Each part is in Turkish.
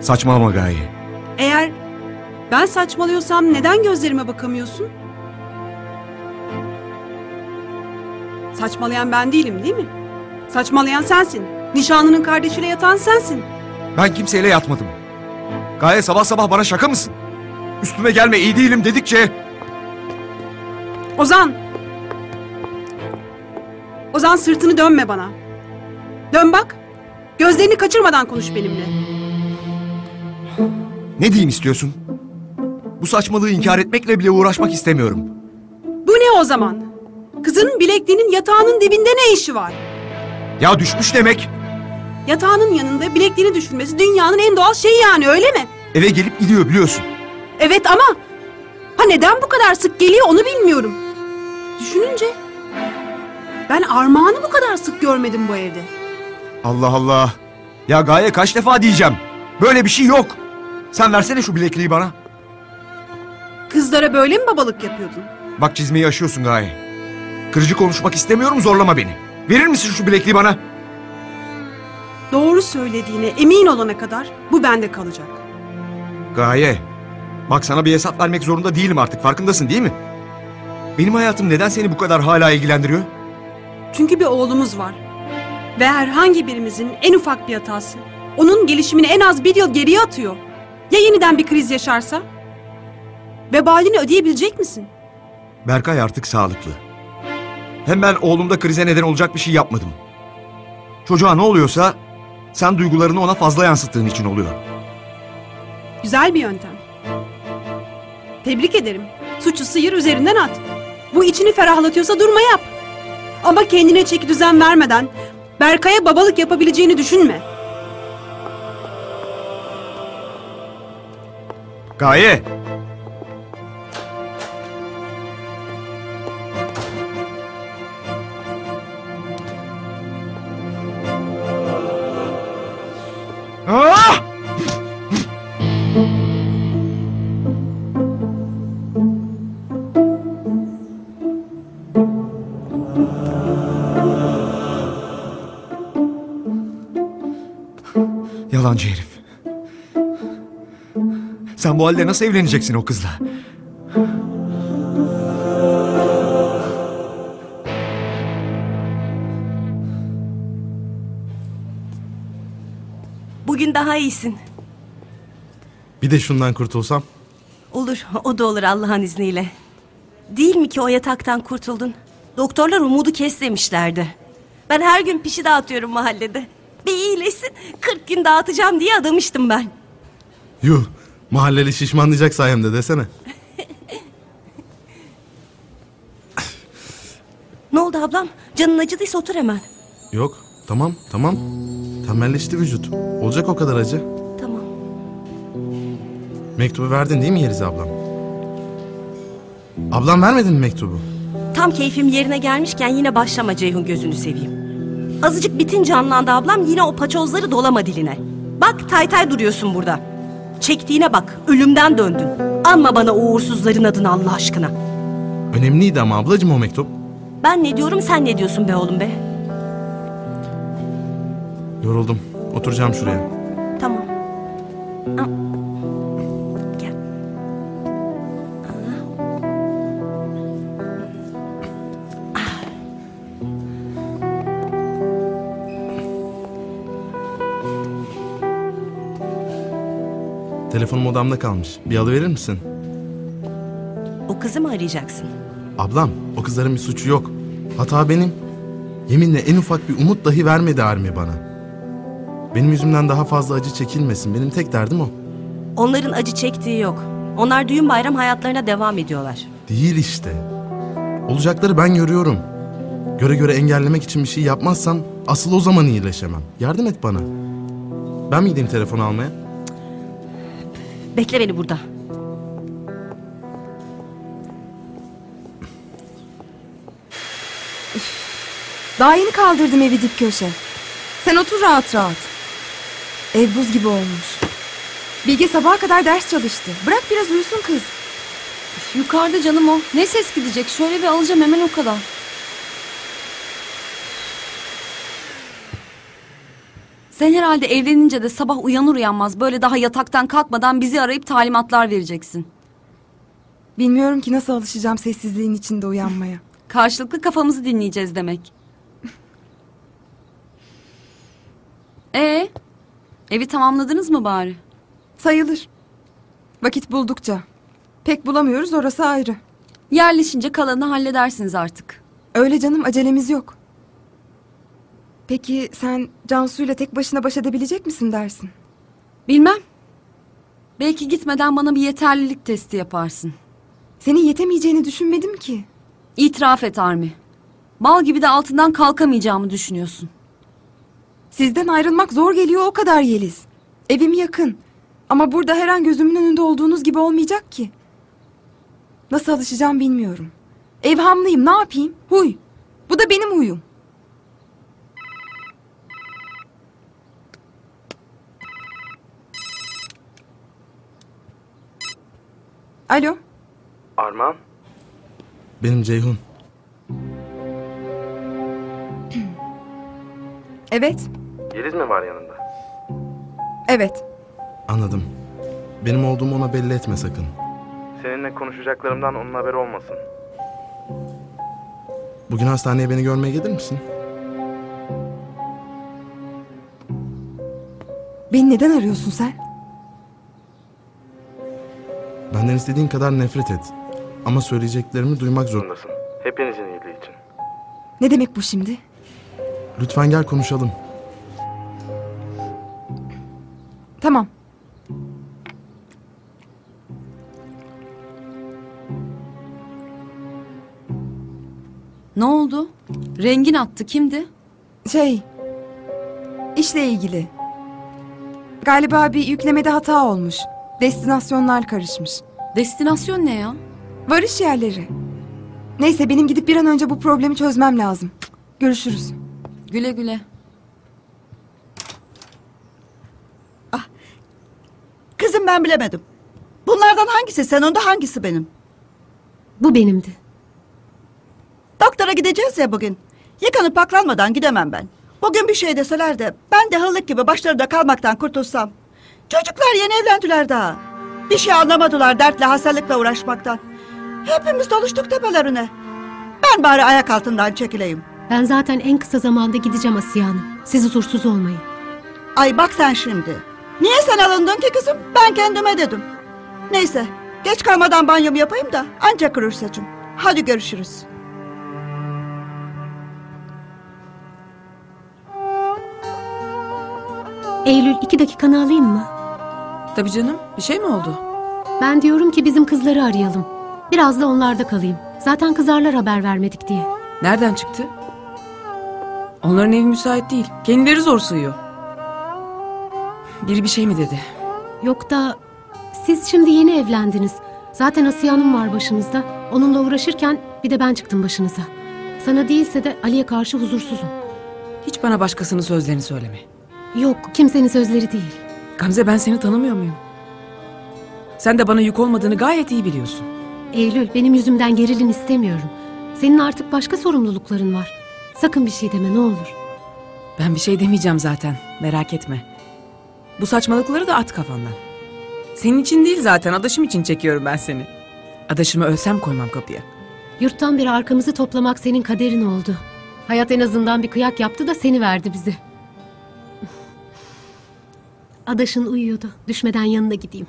Saçmalama Gaye. Eğer ben saçmalıyorsam neden gözlerime bakamıyorsun? Saçmalayan ben değilim değil mi? Saçmalayan sensin. Nişanlının kardeşiyle yatan sensin. Ben kimseyle yatmadım. Gaye sabah sabah bana şaka mısın? Üstüme gelme iyi değilim dedikçe... Ozan! Ozan sırtını dönme bana. Dön bak. Gözlerini kaçırmadan konuş benimle. Ne diyeyim istiyorsun? Bu saçmalığı inkar etmekle bile uğraşmak istemiyorum. Bu ne o zaman? Kızının bilekliğinin yatağının dibinde ne işi var? Ya düşmüş demek. Yatağının yanında bilekliğini düşürmesi dünyanın en doğal şeyi yani öyle mi? Eve gelip gidiyor biliyorsun. Evet ama ha neden bu kadar sık geliyor onu bilmiyorum. Düşününce ben Armağan'ı bu kadar sık görmedim bu evde. Allah Allah. Ya Gaye kaç defa diyeceğim. Böyle bir şey yok. Sen versene şu bilekliği bana. Kızlara böyle mi babalık yapıyordun? Bak çizmeyi aşıyorsun Gaye. Kırıcı konuşmak istemiyorum zorlama beni. Verir misin şu bilekliği bana? Doğru söylediğine emin olana kadar bu bende kalacak. Gaye. Bak sana bir hesap vermek zorunda değilim artık farkındasın değil mi? Benim hayatım neden seni bu kadar hala ilgilendiriyor? Çünkü bir oğlumuz var. Ve herhangi birimizin en ufak bir hatası onun gelişimini en az bir yıl geriye atıyor. Ya yeniden bir kriz yaşarsa? Vebalini ödeyebilecek misin? Berkay artık sağlıklı. Hem ben oğlumda krize neden olacak bir şey yapmadım. Çocuğa ne oluyorsa sen duygularını ona fazla yansıttığın için oluyor. Güzel bir yöntem. Tebrik ederim. Suçu sıyır üzerinden at. Bu içini ferahlatıyorsa durma yap. Ama kendine çeki düzen vermeden Berkay'a babalık yapabileceğini düşünme. Gaye! Sen bu halde nasıl evleneceksin o kızla? Bugün daha iyisin. Bir de şundan kurtulsam. Olur, o da olur Allah'ın izniyle. Değil mi ki o yataktan kurtuldun? Doktorlar umudu kes demişlerdi. Ben her gün pişi dağıtıyorum mahallede. Bir iyileşsin, 40 gün dağıtacağım diye adamıştım ben. Yuh mahalleli şişmanlayacak sayemde desene. Ne oldu ablam? Canın acıdıysa otur hemen. Yok tamam tamam. Tembelleşti vücut. Olacak o kadar acı. Tamam. Mektubu verdin değil mi Yeliz ablam? Ablam vermedin mi mektubu? Tam keyfim yerine gelmişken yine başlama Ceyhun gözünü seveyim. Azıcık bitince anlandı ablam yine o paçozları dolama diline. Bak tay tay duruyorsun burada. Çektiğine bak ölümden döndün. Anma bana o uğursuzların adını Allah aşkına. Önemliydi ama ablacığım o mektup. Ben ne diyorum sen ne diyorsun be oğlum be? Yoruldum. Oturacağım şuraya. Tamam. Al. Telefonum odamda kalmış. Bir alıverir misin? O kızı mı arayacaksın? Ablam o kızların bir suçu yok. Hata benim. Yeminle en ufak bir umut dahi vermedi Armi bana. Benim yüzümden daha fazla acı çekilmesin. Benim tek derdim o. Onların acı çektiği yok. Onlar düğün bayram hayatlarına devam ediyorlar. Değil işte. Olacakları ben görüyorum. Göre göre engellemek için bir şey yapmazsam asıl o zaman iyileşemem. Yardım et bana. Ben mi gideyim telefonu almaya? Bekle beni burada. Daha yeni kaldırdım evi dip köşe. Sen otur rahat rahat. Ev buz gibi olmuş. Bilge sabaha kadar ders çalıştı. Bırak biraz uyusun kız. Üf, Yukarıda canım o. Ne ses gidecek? Şöyle bir alacağım hemen o kadar. Sen herhalde evlenince de sabah uyanır uyanmaz böyle daha yataktan kalkmadan bizi arayıp talimatlar vereceksin. Bilmiyorum ki nasıl alışacağım sessizliğin içinde uyanmaya. Karşılıklı kafamızı dinleyeceğiz demek. Ee, evi tamamladınız mı bari? Sayılır. Vakit buldukça. Pek bulamıyoruz orası ayrı. Yerleşince kalanını halledersiniz artık. Öyle canım acelemiz yok. Peki sen Cansu'yla tek başına baş edebilecek misin dersin? Bilmem. Belki gitmeden bana bir yeterlilik testi yaparsın. Senin yetemeyeceğini düşünmedim ki. İtiraf et Armi. Bal gibi de altından kalkamayacağımı düşünüyorsun. Sizden ayrılmak zor geliyor o kadar Yeliz. Evim yakın. Ama burada her an gözümün önünde olduğunuz gibi olmayacak ki. Nasıl alışacağım bilmiyorum. Evhamlıyım ne yapayım? Huy. Bu da benim huyum. Alo. Armağan? Benim Ceyhun. Evet. Yeliz mi var yanında? Evet. Anladım. Benim olduğumu ona belli etme sakın. Seninle konuşacaklarımdan onun haberi olmasın. Bugün hastaneye beni görmeye gelir misin? Beni neden arıyorsun sen? Benden istediğin kadar nefret et. Ama söyleyeceklerimi duymak zorundasın. Hepinizin iyiliği için. Ne demek bu şimdi? Lütfen gel konuşalım. Tamam. Ne oldu? Rengin attı kimdi? Şey, işle ilgili. Galiba bir yüklemede hata olmuş. Destinasyonlar karışmış. Destinasyon ne ya? Varış yerleri. Neyse benim gidip bir an önce bu problemi çözmem lazım. Görüşürüz. Güle güle. Kızım ben bilemedim. Bunlardan hangisi sen onda hangisi benim? Bu benimdi. Doktora gideceğiz ya bugün. Yıkanıp paklanmadan gidemem ben. Bugün bir şey deseler de ben de hıllık gibi başlarında kalmaktan kurtulsam. Çocuklar yeni evlendiler daha. Bir şey anlamadılar dertle hastalıkla uğraşmaktan. Hepimiz doluştuk tepelerine. Ben bari ayak altından çekileyim. Ben zaten en kısa zamanda gideceğim Asiye Hanım. Siz huzursuz olmayın. Ay bak sen şimdi. Niye sen alındın ki kızım? Ben kendime dedim. Neyse geç kalmadan banyomu yapayım da ancak kurur saçım. Hadi görüşürüz. Eylül iki dakikanı alayım mı? Tabii canım. Bir şey mi oldu? Ben diyorum ki bizim kızları arayalım. Biraz da onlarda kalayım. Zaten kızarlar haber vermedik diye. Nereden çıktı? Onların evi müsait değil. Kendileri zor sığıyor. Biri bir şey mi dedi? Yok da siz şimdi yeni evlendiniz. Zaten Asiye Hanım var başınızda. Onunla uğraşırken bir de ben çıktım başınıza. Sana değilse de Ali'ye karşı huzursuzum. Hiç bana başkasının sözlerini söyleme. Yok kimsenin sözleri değil. Gamze ben seni tanımıyor muyum? Sen de bana yük olmadığını gayet iyi biliyorsun. Eylül benim yüzümden gerilin istemiyorum. Senin artık başka sorumlulukların var. Sakın bir şey deme ne olur. Ben bir şey demeyeceğim zaten. Merak etme. Bu saçmalıkları da at kafandan. Senin için değil zaten. Adaşım için çekiyorum ben seni. Adaşımı ölsem koymam kapıya. Yurttan beri arkamızı toplamak senin kaderin oldu. Hayat en azından bir kıyak yaptı da seni verdi bize. Adaşın uyuyordu. Düşmeden yanına gideyim.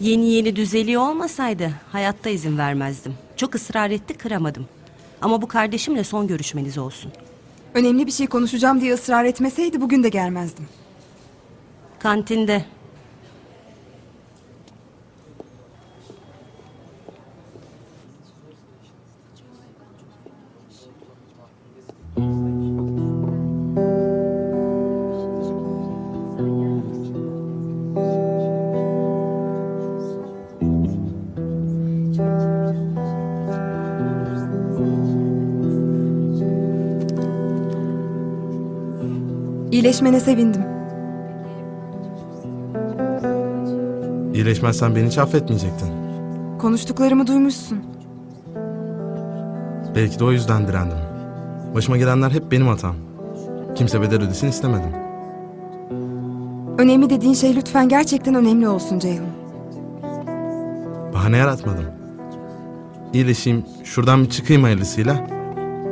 Yeni yeni düzeliyor olmasaydı hayatta izin vermezdim. Çok ısrar etti kıramadım. Ama bu kardeşimle son görüşmeniz olsun. Önemli bir şey konuşacağım diye ısrar etmeseydi bugün de gelmezdim. Kantinde. İyileşmene sevindim. İyileşmezsen beni hiç affetmeyecektin. Konuştuklarımı duymuşsun. Belki de o yüzden direndim. Başıma gelenler hep benim hatam. Kimse bedel ödesin istemedim. Önemli dediğin şey lütfen gerçekten önemli olsun Ceyhun. Bahane yaratmadım. İyileşeyim, şuradan bir çıkayım hayırlısıyla.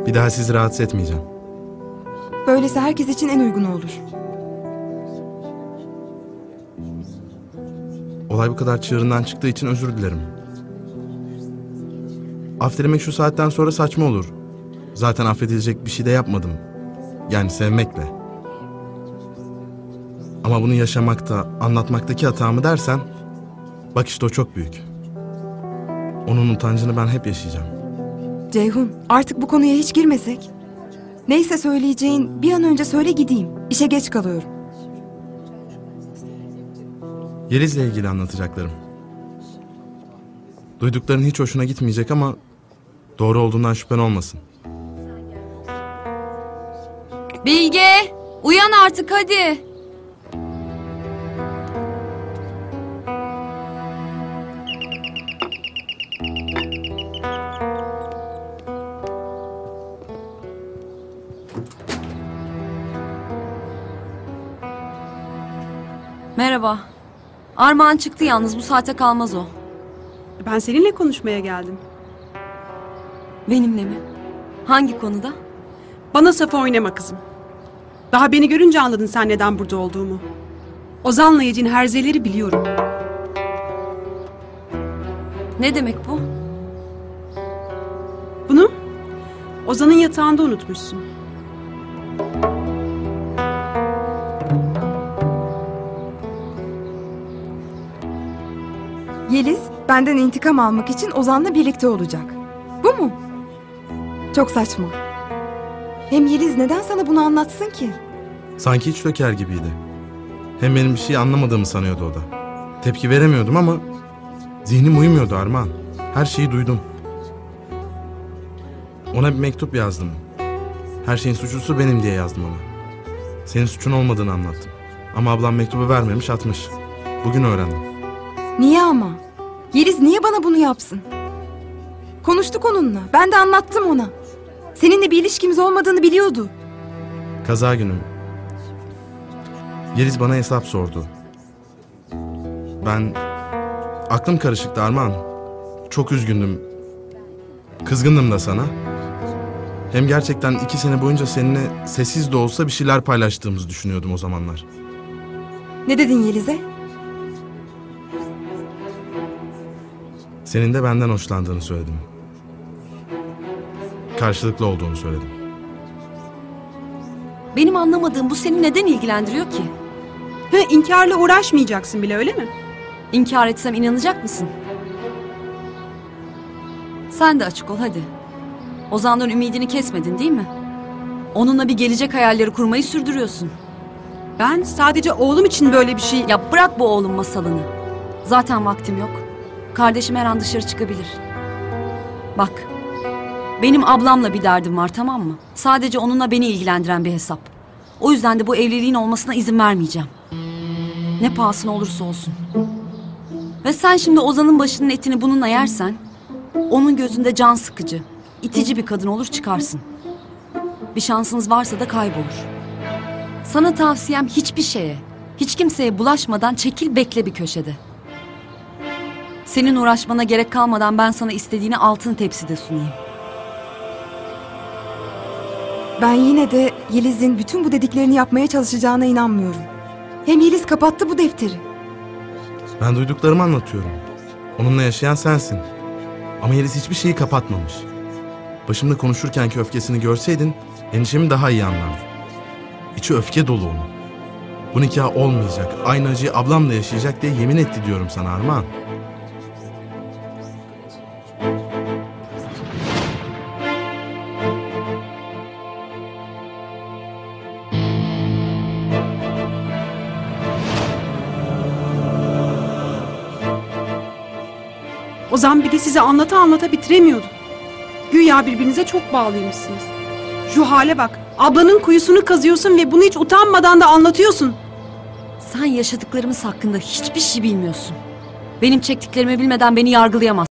Bir daha sizi rahatsız etmeyeceğim. Böylesi herkes için en uygunu olur. Olay bu kadar çığırından çıktığı için özür dilerim. Af dilemek şu saatten sonra saçma olur. Zaten affedilecek bir şey de yapmadım. Yani sevmekle. Ama bunu yaşamakta, anlatmaktaki hatamı dersen... Bak işte o çok büyük. Onun utancını ben hep yaşayacağım. Ceyhun artık bu konuya hiç girmesek. Neyse söyleyeceğin bir an önce söyle gideyim. İşe geç kalıyorum. Yeliz'le ilgili anlatacaklarım. Duydukların hiç hoşuna gitmeyecek ama... Doğru olduğundan şüphen olmasın. Bilge uyan artık hadi. Merhaba. Armağan çıktı yalnız bu saate kalmaz o. Ben seninle konuşmaya geldim. Benimle mi? Hangi konuda? Bana saf oynama kızım. Daha beni görünce anladın sen neden burada olduğumu. Ozan'la Yecin herzeleri biliyorum. Ne demek bu? Bunu Ozan'ın yatağında unutmuşsun. Benden intikam almak için Ozan'la birlikte olacak. Bu mu? Çok saçma. Hem Yeliz neden sana bunu anlatsın ki? Sanki hiç döker gibiydi. Hem benim bir şey anlamadığımı sanıyordu o da. Tepki veremiyordum ama zihnim uyumuyordu Armağan. Her şeyi duydum. Ona bir mektup yazdım. Her şeyin suçlusu benim diye yazdım ona. Senin suçun olmadığını anlattım. Ama ablam mektubu vermemiş atmış. Bugün öğrendim. Niye ama? Yeliz niye bana bunu yapsın? Konuştuk onunla. Ben de anlattım ona. Seninle bir ilişkimiz olmadığını biliyordu. Kaza günü. Yeliz bana hesap sordu. Ben... Aklım karışıktı Armağan. Çok üzgündüm. Kızgındım da sana. Hem gerçekten iki sene boyunca seninle sessiz de olsa bir şeyler paylaştığımızı düşünüyordum o zamanlar. Ne dedin Yeliz'e? Senin de benden hoşlandığını söyledim. Karşılıklı olduğunu söyledim. Benim anlamadığım bu seni neden ilgilendiriyor ki? Ha, inkarla uğraşmayacaksın bile öyle mi? İnkar etsem inanacak mısın? Sen de açık ol hadi. Ozan'dan ümidini kesmedin değil mi? Onunla bir gelecek hayalleri kurmayı sürdürüyorsun. Ben sadece oğlum için böyle bir şey... Ya bırak bu oğlum masalını. Zaten vaktim yok. Kardeşim her an dışarı çıkabilir. Bak. Benim ablamla bir derdim var tamam mı? Sadece onunla beni ilgilendiren bir hesap. O yüzden de bu evliliğin olmasına izin vermeyeceğim. Ne pahasına olursa olsun. Ve sen şimdi Ozan'ın başının etini bununla yersen... ...onun gözünde can sıkıcı, itici bir kadın olur çıkarsın. Bir şansınız varsa da kaybolur. Sana tavsiyem hiçbir şeye, hiç kimseye bulaşmadan çekil bekle bir köşede. Senin uğraşmana gerek kalmadan ben sana istediğini altın tepside sunayım. Ben yine de Yeliz'in bütün bu dediklerini yapmaya çalışacağına inanmıyorum. Hem Yeliz kapattı bu defteri. Ben duyduklarımı anlatıyorum. Onunla yaşayan sensin. Ama Yeliz hiçbir şeyi kapatmamış. Başımda konuşurkenki öfkesini görseydin endişemi daha iyi anlardın. İçi öfke dolu onun. Bu nikah olmayacak. Aynı acıyı ablam da yaşayacak diye yemin etti diyorum sana Armağan. Ozan bir de size anlata anlata bitiremiyordu. Güya birbirinize çok bağlıymışsınız. Şu hale bak. Ablanın kuyusunu kazıyorsun ve bunu hiç utanmadan da anlatıyorsun. Sen yaşadıklarımız hakkında hiçbir şey bilmiyorsun. Benim çektiklerimi bilmeden beni yargılayamazsın.